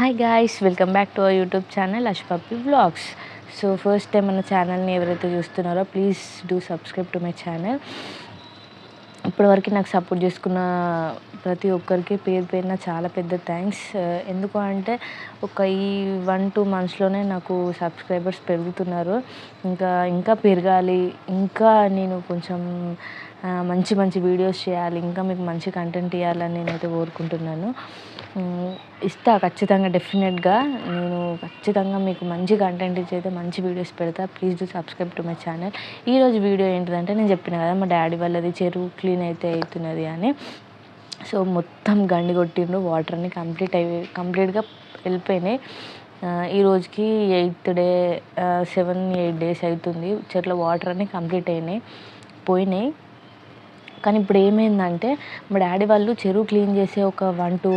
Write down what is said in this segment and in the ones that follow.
Hi guys welcome back to our YouTube channel Ashpappi vlogs so first time మన ఛానల్ని ఎవరైతే చూస్తున్నారో please do subscribe to my channel ఇప్పటివరకు నాకు support చేసుకున్న ప్రతి ఒక్కరికి పేరు పేరున చాలా పెద్ద థ్యాంక్స్ uh, ఎందుకు అంటే ఒక ఈ వన్ టూ మంత్స్లోనే నాకు సబ్స్క్రైబర్స్ పెరుగుతున్నారు. ఇంకా ఇంకా పెరగాలి. ఇంకా నేను కొంచెం మంచి మంచి వీడియోస్ చేయాలి ఇంకా మీకు మంచి కంటెంట్ ఇవ్వాలని నేనైతే కోరుకుంటున్నాను. ఇస్తా ఖచ్చితంగా డెఫినెట్గా నేను ఖచ్చితంగా మీకు మంచి కంటెంట్ ఇచ్చి అయితే మంచి వీడియోస్ పెడతా. Please do subscribe to my channel ఈరోజు వీడియో ఏంటిదంటే నేను చెప్పిన కదా మా డాడీ వాళ్ళది చెరువు క్లీన్ అయితే అవుతున్నది అని. సో మొత్తం గండి కొట్టిండ్రు వాటర్ అన్ని కంప్లీట్ అయి కంప్లీట్గా వెళ్ళిపోయినాయి. ఈ రోజుకి eighth day seven eight days అవుతుంది. చెట్ల వాటర్ అన్నీ కంప్లీట్ అయినాయి పోయినాయి. కానీ ఇప్పుడు ఏమైందంటే మా డాడీ వాళ్ళు చెరువు క్లీన్ చేసే ఒక వన్ టూ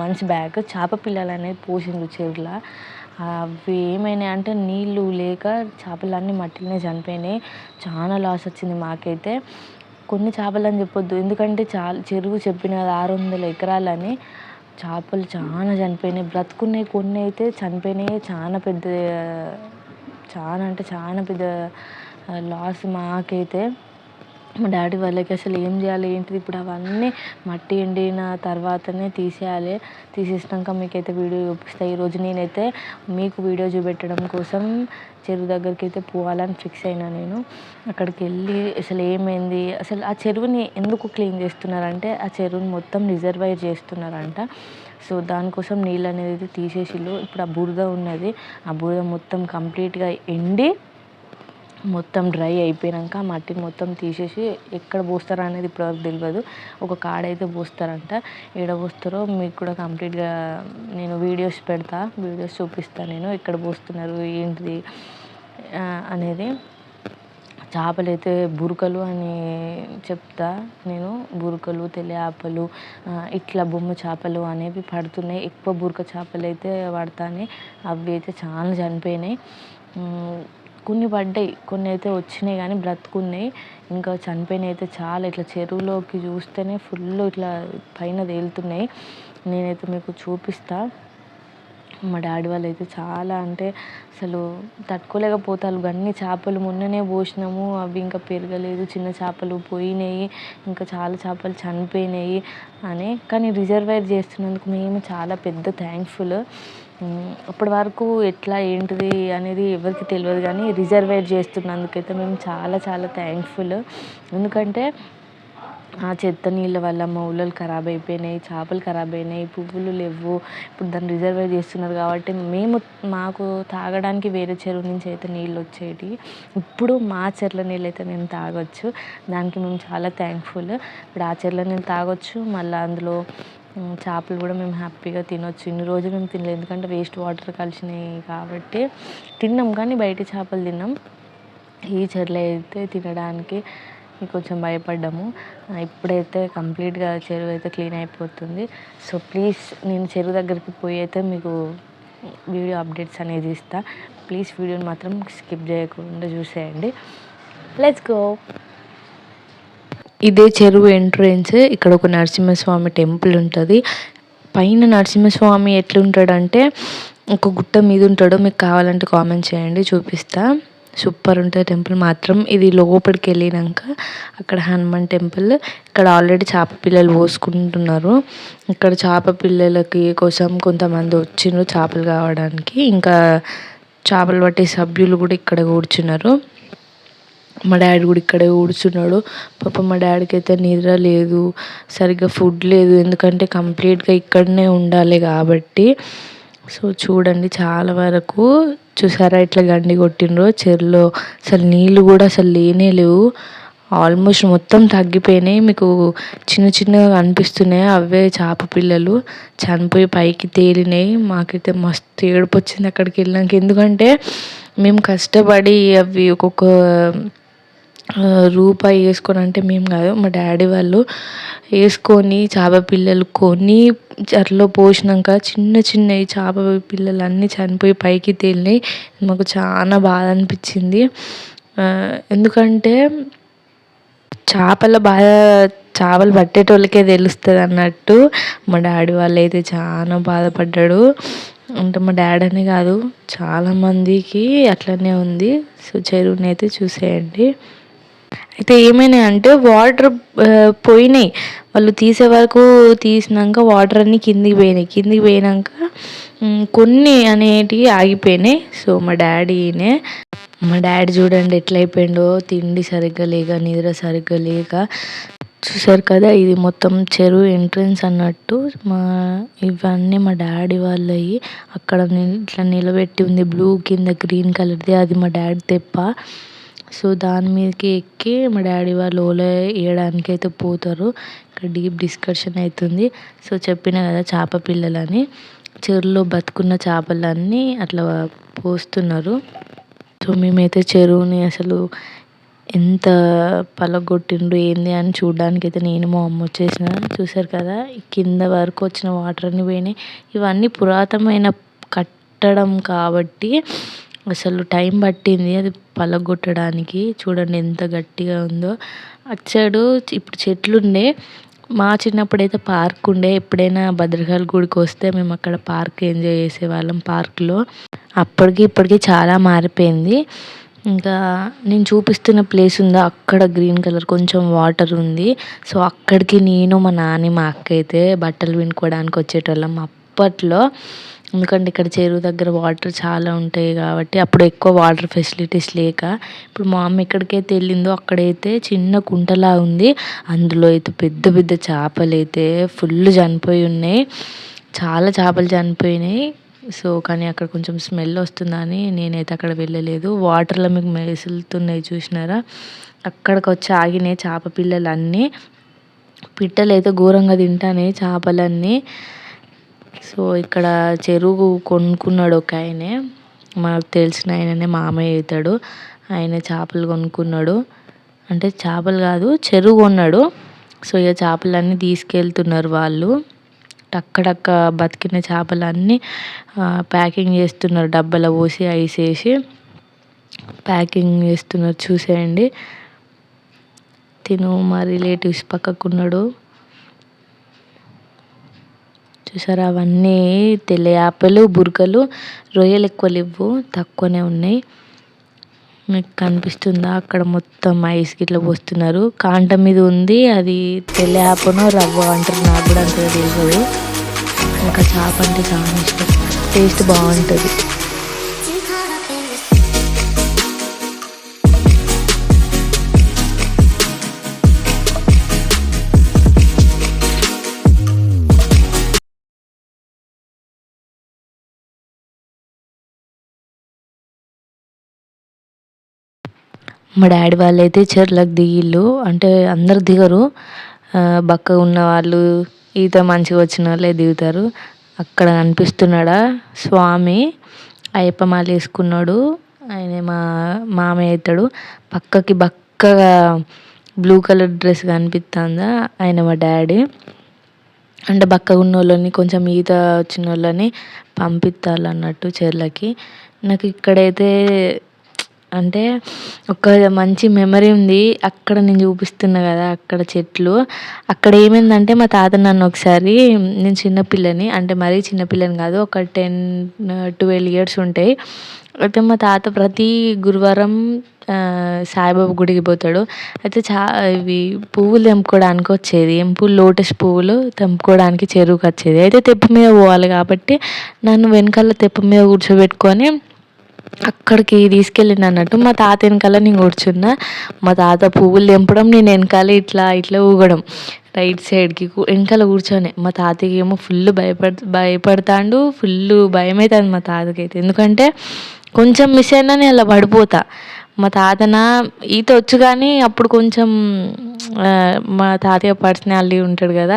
మంత్స్ బ్యాక్ చేప పిల్లలు అనేది పోసిండ్రు చెరువులో. అవి ఏమైనాయి అంటే నీళ్ళు లేక చేపలన్నీ మట్టిలోనే చనిపోయినాయి. చాలా లాస్ వచ్చింది మాకైతే. కొన్ని చేపలు అని చెప్పొద్దు. ఎందుకంటే చా చెరువు చెప్పిన కదా ఆరు వందల ఎకరాలని చేపలు చాలా చనిపోయినాయి. బ్రతుకున్నాయి కొన్ని అయితే చనిపోయినాయి. చాలా పెద్ద చాలా అంటే చాలా పెద్ద లాస్ మాకైతే. మా డాడీ వాళ్ళకి అసలు ఏం చేయాలి ఏంటిది? ఇప్పుడు అవన్నీ మట్టి ఎండిన తర్వాతనే తీసేయాలి. తీసేసినాక మీకైతే వీడియో చూపిస్తా. ఈరోజు నేనైతే మీకు వీడియో చూపెట్టడం కోసం చెరువు దగ్గరికి అయితే పోవాలని ఫిక్స్ అయినా నేను. అక్కడికి వెళ్ళి అసలు ఏమైంది? అసలు ఆ చెరువుని ఎందుకు క్లీన్ చేస్తున్నారంటే ఆ చెరువుని మొత్తం రిజర్వైర్ చేస్తున్నారంట. సో దానికోసం నీళ్ళు అనేది తీసేసిళ్ళు. ఇప్పుడు ఆ బురద ఉన్నది. ఆ బురద మొత్తం కంప్లీట్గా ఎండి మొత్తం డ్రై అయిపోయాక మట్టిని మొత్తం తీసేసి ఎక్కడ పోస్తారో అనేది ఇప్పటివరకు తెలియదు ఒక కాడ అయితే పోస్తారంట. ఎక్కడ పోస్తారో మీకు కూడా కంప్లీట్గా నేను వీడియోస్ పెడతా వీడియోస్ చూపిస్తాను నేను ఎక్కడ పోస్తున్నారు ఏంటిది అనేది. చేపలు అయితే బురకలు అని చెప్తా నేను. బురకలు తెలియాపలు ఇట్లా బొమ్మ చేపలు అనేవి పడుతున్నాయి. ఎక్కువ బురక చేపలు అయితే పడతాయి అవి అయితే చాలా చనిపోయినాయి. కొన్ని పడ్డాయి. కొన్ని అయితే వచ్చినాయి కానీ బ్రతుకున్నాయి. ఇంకా చనిపోయినవి అయితే చాలా. ఇట్లా చెరువులోకి చూస్తేనే ఫుల్ ఇట్లా పైన తేలుతున్నాయి. నేనైతే మీకు చూపిస్తా. మా డాడీ వాళ్ళు అయితే చాలా అంటే అసలు తట్టుకోలేకపోతారు. అన్ని చేపలు మొన్ననే పోసినాము. అవి ఇంకా పెరగలేదు. చిన్న చేపలు పోయినాయి. ఇంకా చాలా చేపలు చనిపోయినాయి అని. కానీ రిజర్వైర్ చేస్తున్నందుకు మేము చాలా పెద్ద థ్యాంక్ఫుల్ అప్పటి వరకు ఎట్లా ఏంటిది అనేది ఎవరికి తెలియదు కానీ రిజర్వేర్ చేస్తున్నందుకైతే మేము చాలా చాలా థ్యాంక్ఫుల్ ఎందుకంటే ఆ చెత్త నీళ్ళ వల్ల మా ఊళ్ళలు ఖరాబ్ అయిపోయినాయి చేపలు ఖరాబ్ అయినాయి పువ్వులు లేవు. ఇప్పుడు దాన్ని రిజర్వైర్ చేస్తున్నారు కాబట్టి మేము మాకు తాగడానికి వేరే చెరువు నుంచి అయితే నీళ్ళు వచ్చేటి ఇప్పుడు మా చెర్ల నీళ్ళు అయితే మేము తాగొచ్చు. దానికి మేము చాలా థ్యాంక్ఫుల్ ఇప్పుడు ఆ చెర్ల నీళ్ళు తాగొచ్చు మళ్ళీ అందులో చేపలు కూడా మేము హ్యాపీగా తినొచ్చు. ఇన్ని రోజులు మేము తినలేదు. ఎందుకంటే వేస్ట్ వాటర్ కలిసినాయి కాబట్టి తిన్నాం కానీ బయట చేపలు తిన్నాం. ఈ చెరువులో అయితే తినడానికి కొంచెం భయపడ్డాము. ఇప్పుడైతే కంప్లీట్గా చెరువు అయితే క్లీన్ అయిపోతుంది. సో ప్లీజ్ నేను చెరువు దగ్గరికి పోయి అయితే మీకు వీడియో అప్డేట్స్ అనేది ఇస్తా. ప్లీజ్ వీడియోని మాత్రం స్కిప్ చేయకుండా చూసేయండి. లెట్స్ గో ఇదే చెరువు ఎంట్రన్స్. ఇక్కడ ఒక నరసింహస్వామి టెంపుల్ ఉంటుంది. పైన నరసింహస్వామి ఎట్లుంటాడంటే ఒక గుట్ట మీద ఉంటాడు మీకు కావాలంటే కామెంట్ చేయండి చూపిస్తా. సూపర్ ఉంటుంది టెంపుల్ మాత్రం. ఇది లోపలికి వెళ్ళినాక అక్కడ హనుమాన్ టెంపుల్. ఇక్కడ ఆల్రెడీ చేప పిల్లలు పోసుకుంటున్నారు. ఇక్కడ చేప పిల్లలకి కోసం కొంతమంది వచ్చిండ్రు చేపలు కావడానికి. ఇంకా చేపలు పట్టే సభ్యులు కూడా ఇక్కడ కూర్చున్నారు. మా డాడీ కూడా ఇక్కడే కూర్చున్నాడు. పాపం మా డాడీకి అయితే నిద్ర లేదు సరిగ్గా ఫుడ్ లేదు. ఎందుకంటే కంప్లీట్గా ఇక్కడనే ఉండాలి కాబట్టి. సో చూడండి చాలా వరకు చూసారా ఇట్లా గండి కొట్టినరు చెరులో అసలు నీళ్ళు కూడా అసలు లేనే లేవు. ఆల్మోస్ట్ మొత్తం తగ్గిపోయినాయి. మీకు చిన్న చిన్నగా అనిపిస్తున్నాయి అవే చేప పిల్లలు చనిపోయి పైకి తేలినాయి. మాకైతే మస్తు ఏడుపు వచ్చింది అక్కడికి వెళ్ళాక ఎందుకంటే మేము కష్టపడి అవి ఒక్కొక్క రూపాయి వేసుకొని అంటే మేము కాదు మా డాడీ వాళ్ళు వేసుకొని చేప పిల్లలు కొని చెరలో పోసినాక చిన్న చిన్నవి చేప పిల్లలు అన్నీ చనిపోయి పైకి తేలినాయి. మాకు చాలా బాధ అనిపించింది. ఎందుకంటే చేపల బాధ చేపలు పట్టేటోళ్ళకే తెలుస్తుంది అన్నట్టు మా డాడీ వాళ్ళు అయితే చాలా బాధపడ్డాడు. అంటే మా డాడీ అనే కాదు చాలామందికి అట్లనే ఉంది. సో చెరువుని అయితే చూసేయండి. అయితే ఏమైనా అంటే వాటర్ పోయినాయి. వాళ్ళు తీసే వరకు తీసినాక వాటర్ అన్నీ కిందికి పోయినాయి. కిందికి పోయినాక కొన్ని అనేటివి ఆగిపోయినాయి. సో మా డాడీనే మా డాడీ చూడండి ఎట్లయిపోయిండో తిండి సరిగ్గా లేక నిద్ర సరిగ్గా లేక చూసారు కదా ఇది మొత్తం చెరువు ఎంట్రన్స్ అన్నట్టు మా ఇవన్నీ మా డాడీ వాళ్ళవి అక్కడ ఇట్లా నిలబెట్టి ఉంది బ్లూ కింద గ్రీన్ కలర్ది అది మా డాడీ తెప్ప. సో దాని మీదకి ఎక్కి మా డాడీ వాళ్ళు ఓలా వేయడానికి అయితే పోతారు. ఇక్కడ డీప్ డిస్కషన్ అవుతుంది సో చెప్పిన కదా చేప పిల్లలని. చెరువులో బతుకున్న చేపలన్నీ అట్లా పోస్తున్నారు. సో మేమైతే చెరువుని అసలు ఎంత పలగొట్టిండ్రు ఏంది అని చూడడానికి అయితే నేను మా అమ్మ వచ్చేసిన. చూసారు కదా కింద వరకు వచ్చిన వాటర్ అన్నీ పోయినాయి. ఇవన్నీ పురాతనమైన కట్టడం కాబట్టి అసలు టైం పట్టింది అది పలగొట్టడానికి. చూడండి ఎంత గట్టిగా ఉందో. అటు ఇప్పుడు చెట్లు ఉండే మా చిన్నప్పుడు అయితే పార్క్ ఉండే. ఎప్పుడైనా భద్రకాళి గుడికి వస్తే మేము అక్కడ పార్క్ ఎంజాయ్ చేసేవాళ్ళం పార్క్లో. అప్పటికి ఇప్పటికి చాలా మారిపోయింది. ఇంకా నేను చూపిస్తున్న ప్లేస్ ఉందా? అక్కడ గ్రీన్ కలర్ కొంచెం వాటర్ ఉంది. సో అక్కడికి నేను మా నాని మా అక్క అయితే బట్టలు వినుకోవడానికి వచ్చేటోళ్ళం. అప్పట్లో ఎందుకంటే ఇక్కడ చెరువు దగ్గర వాటర్ చాలా ఉంటాయి కాబట్టి అప్పుడు ఎక్కువ వాటర్ ఫెసిలిటీస్ లేక ఇప్పుడు మా అమ్మ ఎక్కడికైతే వెళ్ళిందో అక్కడైతే చిన్న కుంటలా ఉంది. అందులో అయితే పెద్ద పెద్ద చేపలు అయితే ఫుల్ చనిపోయి ఉన్నాయి. చాలా చేపలు చనిపోయినాయి. సో కానీ అక్కడ కొంచెం స్మెల్ వస్తుందని నేనైతే అక్కడ వెళ్ళలేదు. వాటర్లో మీకు మెసులుతున్నాయి చూసినారా? అక్కడికి వచ్చి ఆగినాయి చేప పిల్లలు అన్నీ పిట్టలు అయితే ఘోరంగా తింటానే చేపలన్నీ. సో ఇక్కడ చెరువు కొనుక్కున్నాడు ఒక ఆయనే. మాకు తెలిసిన ఆయననే మామయ్య అవుతాడు. ఆయన చేపలు కొనుక్కున్నాడు. అంటే చేపలు కాదు చెరువు కొన్నాడు. సో ఇక చేపలన్నీ తీసుకెళ్తున్నారు వాళ్ళు. అక్కడక్క బతికిన చేపలన్నీ ప్యాకింగ్ చేస్తున్నారు. డబ్బాలో పోసి ఐస్ వేసి ప్యాకింగ్ చేస్తున్నారు. చూసేయండి. తిను మా రిలేటివ్స్ పక్కకున్నాడు. చూసారా? అవన్నీ తెల్ల యాపలు బురకలు రొయ్యలు ఎక్కువ లేవు తక్కువనే ఉన్నాయి. మీకు కనిపిస్తుందా? అక్కడ మొత్తం ఐస్ గిట్ల పోస్తున్నారు. కాంట మీద ఉంది అది తెల్ల యాపనో రవ్వ అంటారు నాకు కూడా అంతగా తెలియదు. ఇంకా చేప అంటే చాలా ఇష్టం. టేస్ట్ బాగుంటుంది. మా డాడీ వాళ్ళు అయితే చెర్లకు దిగిళ్ళు. అంటే అందరు దిగరు. బక్కగా ఉన్న వాళ్ళు ఈత మంచిగా వచ్చిన వాళ్ళే దిగుతారు. అక్కడ కనిపిస్తున్నాడా? స్వామి. అయ్యప్ప మాల వేసుకున్నాడు. ఆయన మా మామయ్య అవుతాడు పక్కకి బక్కగా బ్లూ కలర్ డ్రెస్ కనిపిస్తుందా? ఆయన మా డాడీ. అంటే బక్కగా ఉన్న వాళ్ళని కొంచెం ఈత వచ్చిన వాళ్ళని పంపిస్తారు అన్నట్టు చెర్లకి. నాకు ఇక్కడైతే అంటే ఒక మంచి మెమరీ ఉంది. అక్కడ నేను చూపిస్తున్నా కదా అక్కడ చెట్లు. అక్కడ ఏమైందంటే మా తాత నన్ను ఒకసారి నేను చిన్నపిల్లని అంటే మరీ చిన్నపిల్లని కాదు ఒక టెన్ ట్వెల్వ్ ఇయర్స్ ఉంటాయి. అయితే మా తాత ప్రతి గురువారం సాయిబాబా గుడికి పోతాడు. అయితే చా ఇవి పువ్వులు తెంపుకోవడానికి వచ్చేది. ఏం లోటస్ పువ్వులు తెంపుకోవడానికి చెరువుకి వచ్చేది. అయితే తెప్ప మీద పోవాలి కాబట్టి నన్ను వెనకాల తెప్ప మీద కూర్చోబెట్టుకొని అక్కడికి తీసుకెళ్ళిండు అన్నట్టు మా తాత వెనకాల నేను కూర్చున్నా. మా తాత పువ్వులు తెంపడం నేను వెనకాల ఇట్లా ఇట్లా ఊగడం. రైట్ సైడ్కి వెనకాల కూర్చొని. మా తాతకి ఏమో ఫుల్ భయపడ భయపడతాడు ఫుల్ భయం అవుతుంది మా తాతకి అయితే ఎందుకంటే కొంచెం మిస్ అయినా నేను అలా పడిపోతా. మా తాతన ఈత వచ్చు కానీ అప్పుడు కొంచెం మా తాతయ్య పర్సనాలిటీ ఉంటాడు కదా.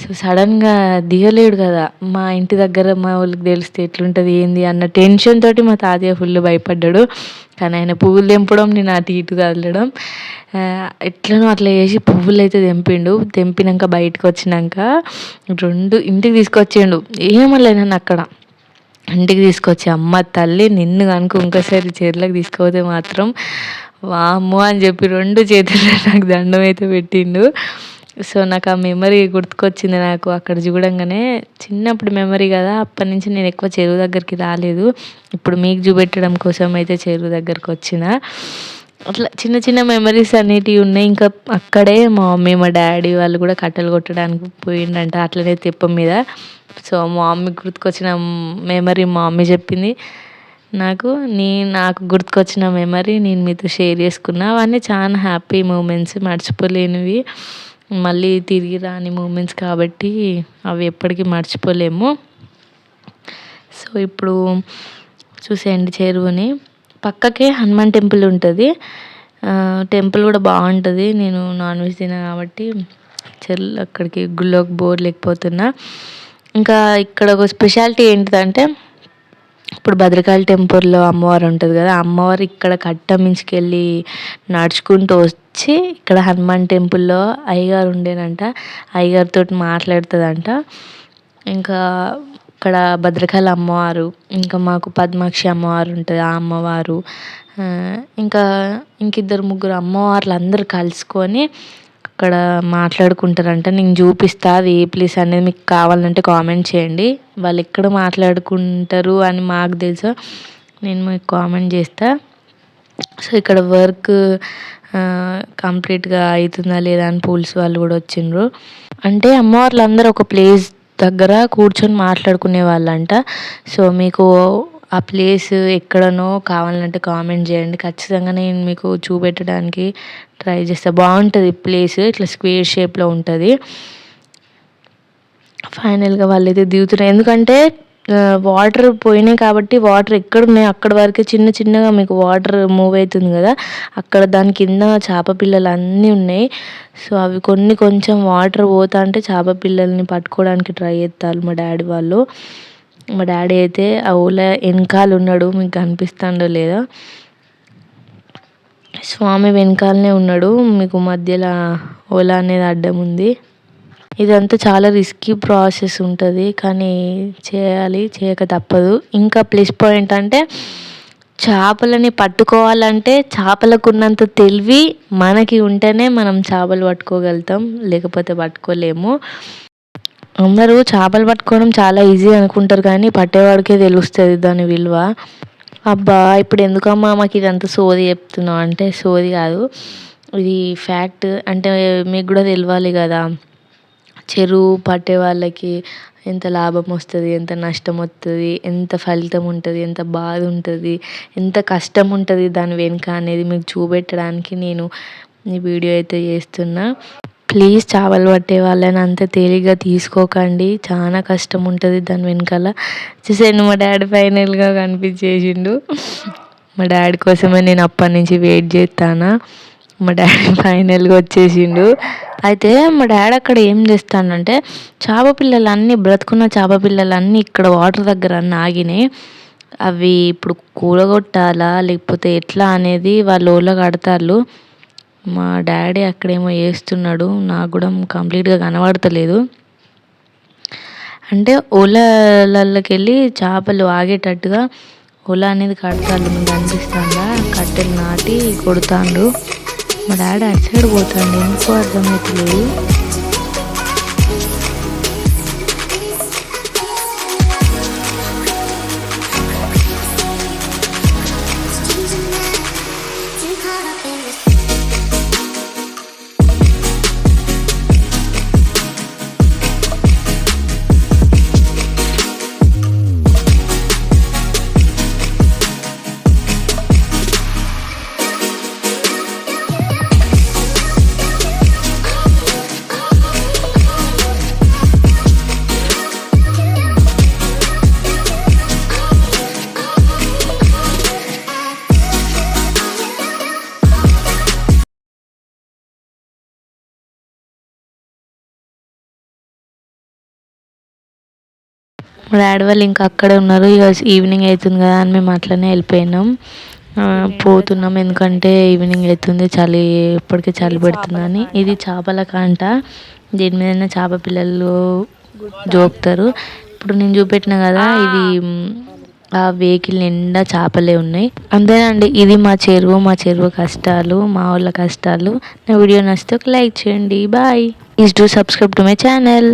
సో సడన్గా దిగలేడు కదా. మా ఇంటి దగ్గర మా వాళ్ళకి తెలిస్తే ఎట్లుంటుంది ఏంది అన్న టెన్షన్ తోటి మా తాతయ్య ఫుల్ భయపడ్డాడు. కానీ ఆయన పువ్వులు తెంపడం నేను అటు ఇటు కదలడం ఎట్లనో అట్లా చేసి పువ్వులు అయితే తెంపిండు. తెంపినాక బయటకు వచ్చినాక రెండు ఇంటికి తీసుకొచ్చిండు ఏమలే నన్ను అక్కడ. ఇంటికి తీసుకొచ్చి అమ్మ తల్లి నిన్ను కనుక ఇంకోసారి చేతులకు తీసుకుపోతే మాత్రం వామ్మో అని చెప్పి రెండు చేతుల్లో నాకు దండం అయితే పెట్టిండు. సో నాకు ఆ మెమరీ గుర్తుకొచ్చింది నాకు అక్కడ చూడంగానే. చిన్నప్పుడు మెమరీ కదా అప్పటి నుంచి నేను ఎక్కువ చెరువు దగ్గరికి రాలేదు. ఇప్పుడు మీకు చూపెట్టడం కోసం అయితే చెరువు దగ్గరికి వచ్చిన. అట్లా చిన్న చిన్న మెమరీస్ అనేటివి ఉన్నాయి. ఇంకా అక్కడే మా మమ్మీ మా డాడీ వాళ్ళు కూడా కట్టెలు కొట్టడానికి పోయిండంట అట్లనే తెప్ప మీద. సో మా మమ్మీ గుర్తుకొచ్చిన మెమరీ మా మమ్మీ చెప్పింది. నాకు నీ నాకు గుర్తుకొచ్చిన మెమరీ నేను మీతో షేర్ చేసుకున్నా. అవన్నీ చాలా హ్యాపీ మూమెంట్స్ మర్చిపోలేనివి. మళ్ళీ తిరిగి రాని మూమెంట్స్ కాబట్టి అవి ఎప్పటికీ మర్చిపోలేము. సో ఇప్పుడు చూసేయండి చెరువుని. పక్కకే హనుమాన్ టెంపుల్ ఉంటుంది. టెంపుల్ కూడా బాగుంటుంది. నేను నాన్ వెజ్ తిన కాబట్టి చెల్ అక్కడికి గుళ్ళోకి బోర్ లేకపోతున్నా. ఇంకా ఇక్కడ ఒక స్పెషాలిటీ ఏంటిదంటే ఇప్పుడు భద్రకాళి టెంపుల్లో అమ్మవారు ఉంటుంది కదా అమ్మవారు ఇక్కడ కట్ట మించుకెళ్ళి నడుచుకుంటూ వచ్చి ఇక్కడ హనుమాన్ టెంపుల్లో అయ్యగారు ఉండేనంట అయ్యగారితో మాట్లాడుతుందంట. ఇంకా ఇక్కడ భద్రకాళి అమ్మవారు ఇంకా మాకు పద్మాక్షి అమ్మవారు ఉంటుంది ఆ అమ్మవారు. ఇంకా ఇంకిద్దరు ముగ్గురు అమ్మవార్లు అందరూ కలుసుకొని అక్కడ మాట్లాడుకుంటారంట. నేను చూపిస్తా అది ఏ ప్లేస్ అనేది మీకు కావాలంటే కామెంట్ చేయండి. వాళ్ళు ఎక్కడ మాట్లాడుకుంటారు అని మాకు తెలుసు. నేను మీకు కామెంట్ చేస్తా. సో ఇక్కడ వర్క్ కంప్లీట్గా అవుతుందా లేదా అని పోలీస్ వాళ్ళు కూడా వచ్చిండ్రు. అంటే అమ్మవార్లు అందరూ ఒక ప్లేస్ దగ్గర కూర్చొని మాట్లాడుకునే వాళ్ళంట. సో మీకు ఆ ప్లేస్ ఎక్కడనో కావాలంటే కామెంట్ చేయండి. ఖచ్చితంగా నేను మీకు చూపెట్టడానికి ట్రై చేస్తాను బాగుంటుంది ప్లేస్ ఇట్లా స్క్వేర్ షేప్లో ఉంటుంది. ఫైనల్గా వాళ్ళు అయితే దిగుతున్నారు. ఎందుకంటే వాటర్ పోయినాయి కాబట్టి వాటర్ ఎక్కడ ఉన్నాయి? అక్కడ వరకే చిన్న చిన్నగా మీకు వాటర్ మూవ్ అవుతుంది కదా. అక్కడ దాని కింద చేప పిల్లలు అన్నీ ఉన్నాయి. సో అవి కొన్ని కొంచెం వాటర్ పోతా అంటే చేప పిల్లల్ని పట్టుకోవడానికి ట్రై చేస్తారు మా డాడీ వాళ్ళు. మా డాడీ అయితే ఆ ఓల వెనకాల ఉన్నాడు మీకు కనిపిస్తాడో లేదా. స్వామి వెనకాలనే ఉన్నాడు మీకు మధ్యలో ఓలా అనేది అడ్డం ఉంది. ఇదంతా చాలా రిస్కీ ప్రాసెస్ ఉంటుంది కానీ చేయాలి చేయక తప్పదు. ఇంకా ప్లస్ పాయింట్ అంటే చేపలని పట్టుకోవాలంటే చేపలకు ఉన్నంత తెలివి మనకి ఉంటేనే మనం చేపలు పట్టుకోగలుగుతాం లేకపోతే పట్టుకోలేము. అందరూ చేపలు పట్టుకోవడం చాలా ఈజీ అనుకుంటారు కానీ పట్టేవాడికే తెలుస్తుంది దాని విలువ. అబ్బా ఇప్పుడు ఎందుకమ్మా మాకు ఇదంతా సోది చెప్తున్నావు? అంటే సోది కాదు. ఇది ఫ్యాక్ట్ అంటే మీకు కూడా తెలియాలి కదా. చెరువు పట్టే వాళ్ళకి ఎంత లాభం వస్తుంది ఎంత నష్టం వస్తుంది ఎంత ఫలితం ఉంటుంది ఎంత బాధ ఉంటుంది ఎంత కష్టం ఉంటుంది దాని వెనుక అనేది మీకు చూపెట్టడానికి నేను ఈ వీడియో అయితే చేస్తున్నా. ప్లీజ్ చేపలు పట్టే వాళ్ళని అంత తేలిగ్గా తీసుకోకండి. చాలా కష్టం ఉంటుంది దాని వెనకాల. చూసాను మా డాడీ ఫైనల్గా కనిపించేసిండు. మా డాడీ కోసమే నేను అప్పటి నుంచి వెయిట్ చేస్తాను. మా డాడీ ఫైనల్గా వచ్చేసిండు. అయితే మా డాడీ అక్కడ ఏం చేస్తానంటే చేప పిల్లలన్నీ బ్రతుకున్న చేప పిల్లలన్నీ ఇక్కడ వాటర్ దగ్గర ఆగినాయి అవి ఇప్పుడు కూలగొట్టాలా లేకపోతే ఎట్లా అనేది వాళ్ళు ఊళ్ళో కడతారు మా డాడీ అక్కడేమో వేస్తున్నాడు నాకు కూడా కంప్లీట్గా కనబడతలేదు. అంటే ఓలలకి వెళ్ళి చేపలు ఆగేటట్టుగా ఓల అనేది కడతారు మీకు అనిపిస్తుందా? కట్టెలు నాటి కొడతాండు. మా డాడీ అటు సైడ్ పోతాడు ఎందుకో అర్థమవుతలేదు మా డాడీ వాళ్ళు ఇంకా అక్కడే ఉన్నారు. ఇక ఈవినింగ్ అవుతుంది కదా అని మేము అట్లనే వెళ్ళిపోయినాం. పోతున్నాం. ఎందుకంటే ఈవినింగ్ అవుతుంది. చలి ఇప్పటికే చలి పెడుతుందని ఇది చేపల కాంట. దీని మీద చేప పిల్లలు జోకుతారు. ఇప్పుడు నేను చూపెట్టిన కదా ఇది ఆ వెహికల్ నిండా చేపలే ఉన్నాయి. అంతేనండి. ఇది మా చెరువు మా చెరువు కష్టాలు మా వాళ్ళ కష్టాలు. నా వీడియో నచ్చితే ఒక లైక్ చేయండి. Bye. Please do subscribe to my channel.